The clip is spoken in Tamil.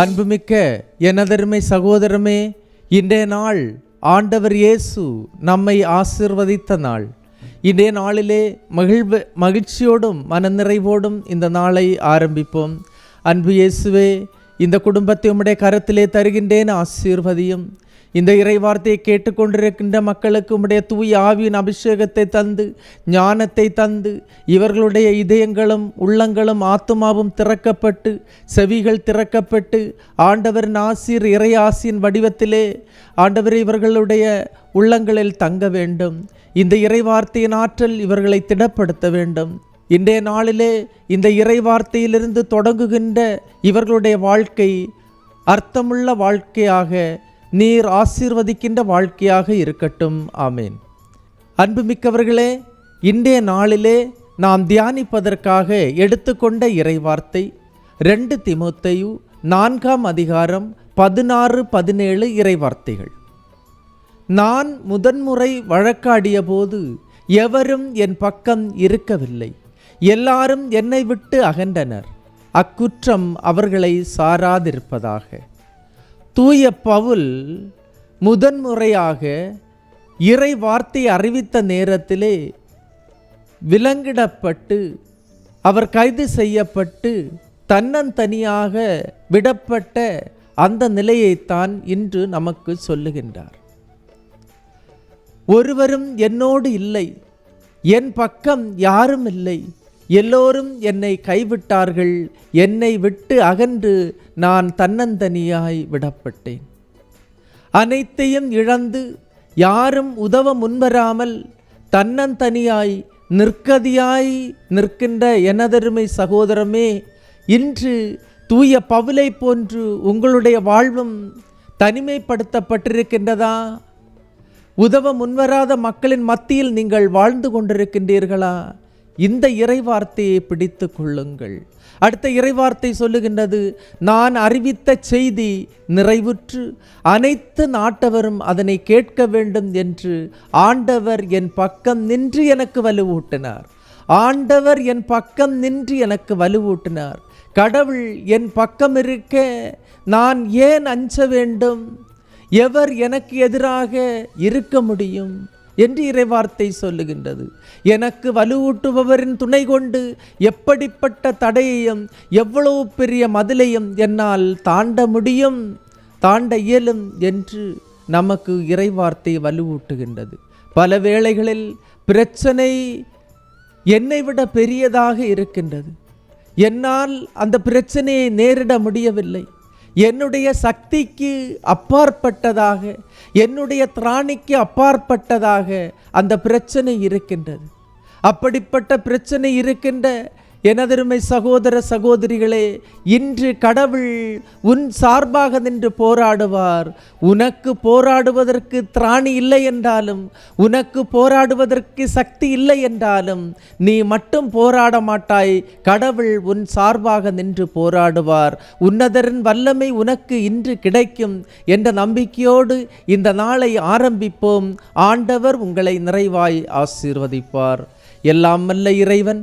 அன்புமிக்க எனதருமை சகோதரமே இன்றைய நாள் ஆண்டவர் இயேசு நம்மை ஆசிர்வதித்த நாள். இன்றைய நாளிலே மகிழ்வு மகிழ்ச்சியோடும் மனநிறைவோடும் இந்த நாளை ஆரம்பிப்போம். அன்பு இயேசுவே இந்த குடும்பத்தை உம்முடைய கரத்திலே தருகின்றேன் ஆசீர்வதியும். இந்த இறைவார்த்தையை கேட்டுக்கொண்டிருக்கின்ற மக்களுக்கு உம்முடைய தூய் ஆவியின் அபிஷேகத்தை தந்து ஞானத்தை தந்து இவர்களுடைய இதயங்களும் உள்ளங்களும் ஆத்மாவும் திறக்கப்பட்டு செவிகள் திறக்கப்பட்டு ஆண்டவர் ஆசிர் இறை ஆசியின் வடிவத்திலே ஆண்டவர் இவர்களுடைய உள்ளங்களில் தங்க வேண்டும். இந்த இறைவார்த்தையின் ஆற்றல் இவர்களை திடப்படுத்த வேண்டும். இன்றைய நாளிலே இந்த இறைவார்த்தையிலிருந்து தொடங்குகின்ற இவர்களுடைய வாழ்க்கை அர்த்தமுள்ள வாழ்க்கையாக நீர் ஆசீர்வதிக்கின்ற வாழ்க்கையாக இருக்கட்டும். ஆமேன். அன்புமிக்கவர்களே இன்றைய நாளிலே நாம் தியானிப்பதற்காக எடுத்துக்கொண்ட இறைவார்த்தை ரெண்டு திமுத்தையு நான்காம் அதிகாரம் பதினாறு பதினேழு இறைவார்த்தைகள். நான் முதன்முறை வழக்காடிய போது எவரும் என் பக்கம் இருக்கவில்லை. எல்லாரும் என்னை விட்டு அகன்றனர். அக்குற்றம் அவர்களை சாராதிருப்பதாக. தூய பவுல் முதன்முறையாக இறை வார்த்தை அறிவித்த நேரத்திலே விலங்கிடப்பட்டு அவர் கைது செய்யப்பட்டு தன்னந்தனியாக விடப்பட்ட அந்த நிலையைத்தான் இன்று நமக்கு சொல்லுகின்றார். ஒருவரும் என்னோடு இல்லை என் பக்கம் யாரும் இல்லை எல்லோரும் என்னை கைவிட்டார்கள். என்னை விட்டு அகன்று நான் தன்னந்தனியாய் விடப்பட்டேன். அனைத்தையும் இழந்து யாரும் உதவ முன்வராமல் தன்னந்தனியாய் நிற்கதியாய் நிற்கின்ற எனதருமை சகோதரமே இன்று தூய பவுலை போன்று உங்களுடைய வாழ்வும் தனிமைப்படுத்தப்பட்டிருக்கின்றதா? உதவ முன்வராத மக்களின் மத்தியில் நீங்கள் வாழ்ந்து கொண்டிருக்கின்றீர்களா? இந்த இறைவார்த்தையை பிடித்து கொள்ளுங்கள். அடுத்த இறைவார்த்தை சொல்லுகின்றது நான் அறிவித்த செய்தி நிறைவுற்று அனைத்து நாட்டவரும் அதனை கேட்க வேண்டும் என்று ஆண்டவர் என் பக்கம் நின்று எனக்கு வலுவூட்டினார். ஆண்டவர் என் பக்கம் நின்று எனக்கு வலுவூட்டினார். கடவுள் என் பக்கம் இருக்க நான் ஏன் அஞ்ச வேண்டும்? எவர் எனக்கு எதிராக இருக்க முடியும்? என்று இறைவார்த்தை சொல்லுகின்றது. எனக்கு வலுவூட்டுபவரின் துணை கொண்டு எப்படிப்பட்ட தடையையும் எவ்வளவு பெரிய மதிலையும் என்னால் தாண்ட முடியும் தாண்ட இயலும் என்று நமக்கு இறைவார்த்தை வலுவூட்டுகின்றது. பல வேளைகளில் பிரச்சனை என்னை விட பெரியதாக இருக்கின்றது. என்னால் அந்த பிரச்சனையை நேரிட முடியவில்லை. என்னுடைய சக்திக்கு அப்பாற்பட்டதாக என்னுடைய திராணிக்கு அப்பாற்பட்டதாக அந்த பிரச்சனை இருக்கின்றது. அப்படிப்பட்ட பிரச்சனை இருக்கின்ற எனதருமை சகோதர சகோதரிகளே இன்று கடவுள் உன் சார்பாக நின்று போராடுவார். உனக்கு போராடுவதற்கு திராணி இல்லை என்றாலும் உனக்கு போராடுவதற்கு சக்தி இல்லை என்றாலும் நீ மட்டும் போராட மாட்டாய். கடவுள் உன் சார்பாக நின்று போராடுவார். உன்னதரின் வல்லமை உனக்கு இன்று கிடைக்கும் என்ற நம்பிக்கையோடு இந்த நாளை ஆரம்பிப்போம். ஆண்டவர் உங்களை நிறைவாய் ஆசீர்வதிப்பார். எல்லாம் வல்ல இறைவன்